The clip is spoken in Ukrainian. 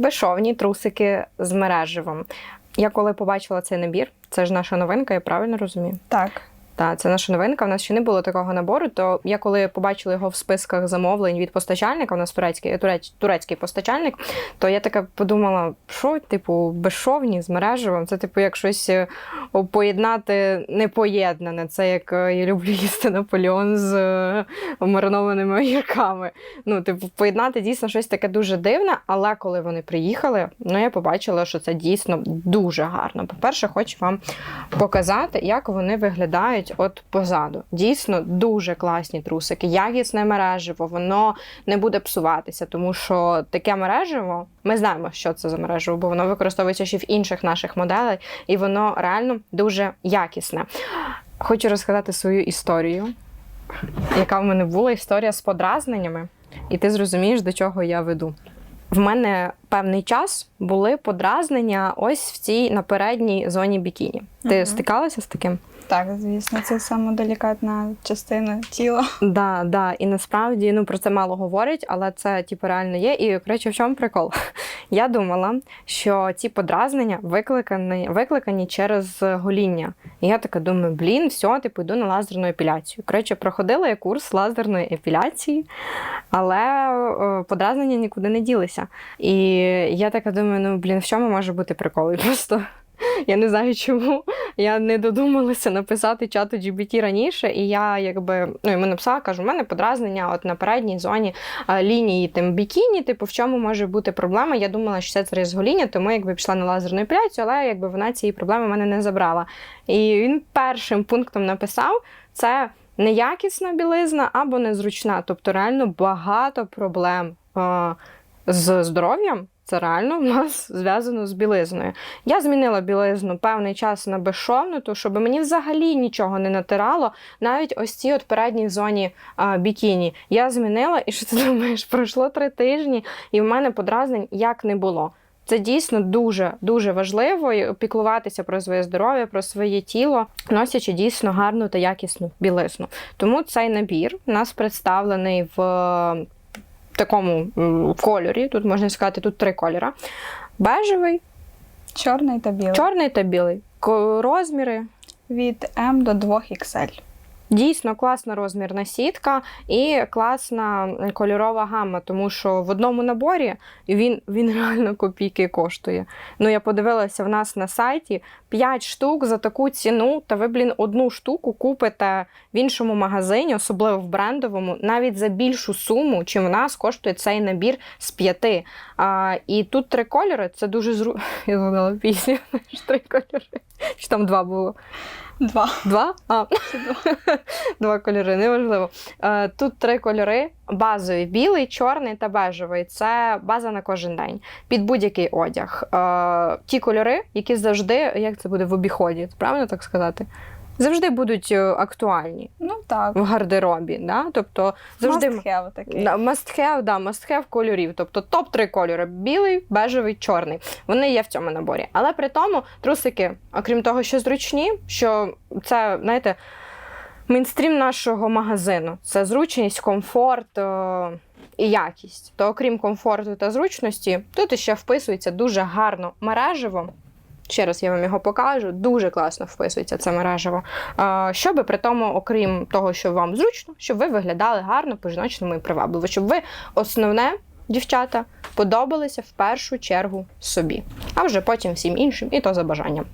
Безшовні трусики з мереживом. Я коли побачила цей набір, це ж наша новинка, я правильно розумію? Так. Так, це наша новинка. У нас ще не було такого набору. То я коли побачила його в списках замовлень від постачальника, у нас турецький турець, турецький постачальник, то я така подумала, що типу безшовні з мережевим, це типу як щось е, поєднати непоєднане. Це як е, я люблю їсти Наполеон з е, маринованими огірками. Ну, типу, поєднати дійсно щось таке дуже дивне, але коли вони приїхали, ну я побачила, що це дійсно дуже гарно. По-перше, хочу вам показати, як вони виглядають от позаду. Дійсно дуже класні трусики, якісне мереживо, воно не буде псуватися, тому що таке мереживо, ми знаємо, що це за мереживо, бо воно використовується ще в інших наших моделей, і воно реально дуже якісне. Хочу розказати свою історію, яка в мене була історія з подразненнями, і ти зрозумієш, до чого я веду. В мене певний час були подразнення ось в цій на передній зоні бікіні. Ти Мгм. стикалася з таким? Так, звісно, це саме делікатна частина тіла. Да, да. І насправді ну про це мало говорять, але це типу реально є. І коротше, в чому прикол? Я думала, що ці подразнення викликані, викликані через гоління. І я така думаю, блін, все, типу, йду на лазерну епіляцію. Коротше, проходила я курс лазерної епіляції, але е, подразнення нікуди не ділися. І я така думаю, ну блін, в чому може бути прикол? І просто я не знаю чому. Я не додумалася написати чату GBT раніше, і я якби ну йому написала, кажу, у мене подразнення от на передній зоні а, лінії тим бікіні. Типу, в чому може бути проблема? Я думала, що це через гоління, тому якби пішла на лазерну епіляцію, але якби вона цієї проблеми мене не забрала. І він першим пунктом написав це. Неякісна білизна або незручна, тобто реально багато проблем з здоров'ям. Це реально в нас зв'язано з білизною. Я змінила білизну певний час на безшовну, то щоб мені взагалі нічого не натирало, навіть ось ці от передній зоні а, бікіні. Я змінила, і що ти думаєш, пройшло три тижні, і в мене подразнень як не було. Це дійсно дуже дуже важливо піклуватися про своє здоров'я, про своє тіло, носячи дійсно гарну та якісну білизну. Тому цей набір у нас представлений в такому кольорі. Тут можна сказати, тут три кольора: бежевий, Чорний та білий. чорний та білий. Розміри Від М до 2 XL. Дійсно класна розмірна сітка і класна кольорова гамма, тому що в одному наборі він, він реально копійки коштує. Ну, я подивилася в нас на сайті 5 штук за таку ціну, та ви, блін, одну штуку купите в іншому магазині, особливо в брендовому, навіть за більшу суму, чим в нас коштує цей набір з п'яти. І тут три кольори, це дуже зру... Я згадала пісню, три кольори. Чи там два було? Два. Два? А, два? Два кольори, неважливо. Е, Тут три кольори: базовий, білий, чорний та бежевий. Це база на кожен день під будь-який одяг. Е, Ті кольори, які завжди, як це буде в обіході, правильно так сказати? Завжди будуть е, актуальні Ну так. в гардеробі. Да? Тобто завжди Must have такий. Да, must have, да, must have кольорів. Тобто топ-3 кольори: білий, бежевий, чорний. Вони є в цьому наборі. Але при тому трусики, окрім того, що зручні, що це, знаєте, мейнстрім нашого магазину. Це зручність, комфорт. е, І якість, то окрім комфорту та зручності, тут ще вписується дуже гарно мережево. Ще раз я вам його покажу. Дуже класно вписується це мережево. Щоби при тому, окрім того, що вам зручно, щоб ви виглядали гарно, по-жіночному і привабливо, щоб ви основне, дівчата, подобалися в першу чергу собі, а вже потім всім іншим, і то за бажанням.